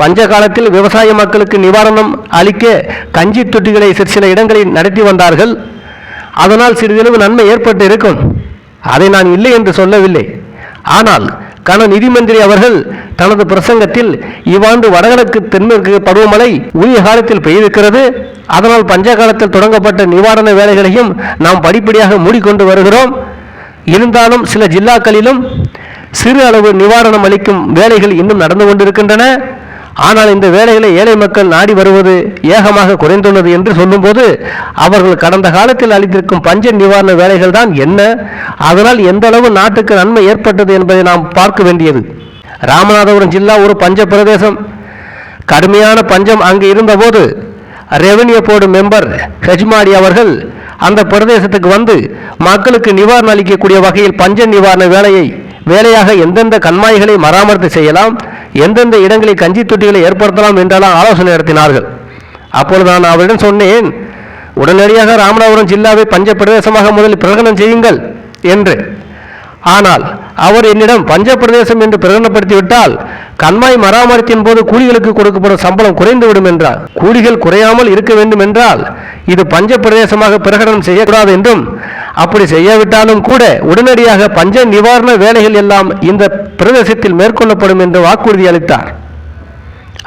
பஞ்ச காலத்தில் விவசாய மக்களுக்கு நிவாரணம் அளிக்க கஞ்சி தொட்டிகளை சிறு சில இடங்களில் நடத்தி வந்தார்கள். அதனால் சிறிதளவு நன்மை ஏற்பட்டு இருக்கும். அதை நான் இல்லை என்று சொல்லவில்லை. ஆனால் கன நிதி மந்திரி அவர்கள் தனது பிரசங்கத்தில் இவ்வாண்டு வடகிழக்கு தென்மேற்கு பருவமழை உரிய காலத்தில் பெய்திருக்கிறது. அதனால் பஞ்ச காலத்தில் தொடங்கப்பட்ட நிவாரண வேலைகளையும் நாம் படிப்படியாக மூடிக்கொண்டு வருகிறோம். இருந்தாலும் சில ஜில்லாக்களிலும் சிறு அளவு நிவாரணம் அளிக்கும் வேலைகள் இன்னும் நடந்து கொண்டிருக்கின்றன. ஆனால் இந்த வேலைகளை ஏழை மக்கள் நாடி வருவது ஏகமாக குறைந்துள்ளது என்று சொல்லும்போது அவர்கள் கடந்த காலத்தில் அளித்திருக்கும் பஞ்ச நிவாரண வேலைகள் தான் என்ன? அதனால் எந்த அளவு நாட்டுக்கு நன்மை ஏற்பட்டது என்பதை நாம் பார்க்க வேண்டியது. ராமநாதபுரம் ஜில்லா ஒரு பஞ்ச பிரதேசம். கடுமையான பஞ்சம் அங்கு இருந்தபோது ரெவென்யூ போர்டு மெம்பர் ஹெஜ்மாடி அவர்கள் அந்த பிரதேசத்துக்கு வந்து மக்களுக்கு நிவாரணம் அளிக்கக்கூடிய வகையில் பஞ்ச நிவாரண வேலையை வேலையாக எந்தெந்த கண்மாய்களை மராமத்து செய்யலாம் எந்தெந்த இடங்களில் கஞ்சி தொட்டிகளை ஏற்படுத்தலாம் என்றெல்லாம் ஆலோசனை நடத்தினார்கள். அப்பொழுது நான் அவரிடம் சொன்னேன் உடனடியாக ராமநாதபுரம் ஜில்லாவை பஞ்ச பிரதேசமாக முதலில் பிரகடனம் செய்யுங்கள் என்று. ஆனால் அவர் என்னிடம் பஞ்ச பிரதேசம் என்று பிரகடனப்படுத்திவிட்டால் கண்மாய் மராமரித்தின் போது கூலிகளுக்கு கொடுக்கப்படும் சம்பளம் குறைந்துவிடும் என்றார். கூலிகள் குறையாமல் இருக்க வேண்டும் என்றால் இது பஞ்ச பிரதேசமாக பிரகடனம் செய்யக்கூடாது என்றும் அப்படி செய்யாவிட்டாலும் கூட உடனடியாக பஞ்ச நிவாரண வேலைகள் எல்லாம் இந்த பிரதேசத்தில் மேற்கொள்ளப்படும் என்று வாக்குறுதி அளித்தார்.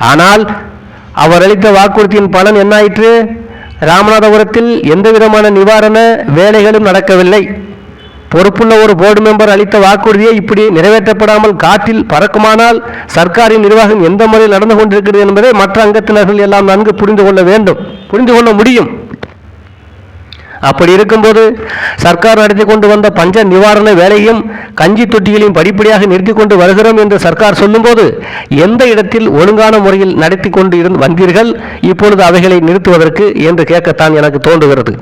ஆனால் அவர் அளித்த வாக்குறுதியின் பலன் என்னாயிற்று? ராமநாதபுரத்தில் எந்த விதமான நிவாரண வேலைகளும் நடக்கவில்லை. பொறுப்புள்ள ஒரு போர்டு மெம்பர் அளித்த வாக்குறுதியை இப்படி நிறைவேற்றப்படாமல் காற்றில் பறக்குமானால் சர்க்காரின் நிர்வாகம் எந்த முறையில் நடந்து கொண்டிருக்கிறது என்பதை மற்ற அங்கத்தினர்கள் எல்லாம் நன்கு புரிந்து கொள்ள வேண்டும். புரிந்து கொள்ள முடியும். அப்படி இருக்கும்போது சர்க்கார் நடத்தி கொண்டு வந்த பஞ்ச நிவாரண வேலையும் கஞ்சி தொட்டிகளையும் படிப்படியாக நிறுத்தி கொண்டு வருகிறோம் என்று சர்க்கார் சொல்லும்போது எந்த இடத்தில் ஒழுங்கான முறையில் நடத்தி கொண்டு இருந்து வந்தீர்கள்? இப்பொழுது அவைகளை நிறுத்துவதற்கு என்று கேட்கத்தான் எனக்கு தோன்றுகிறது.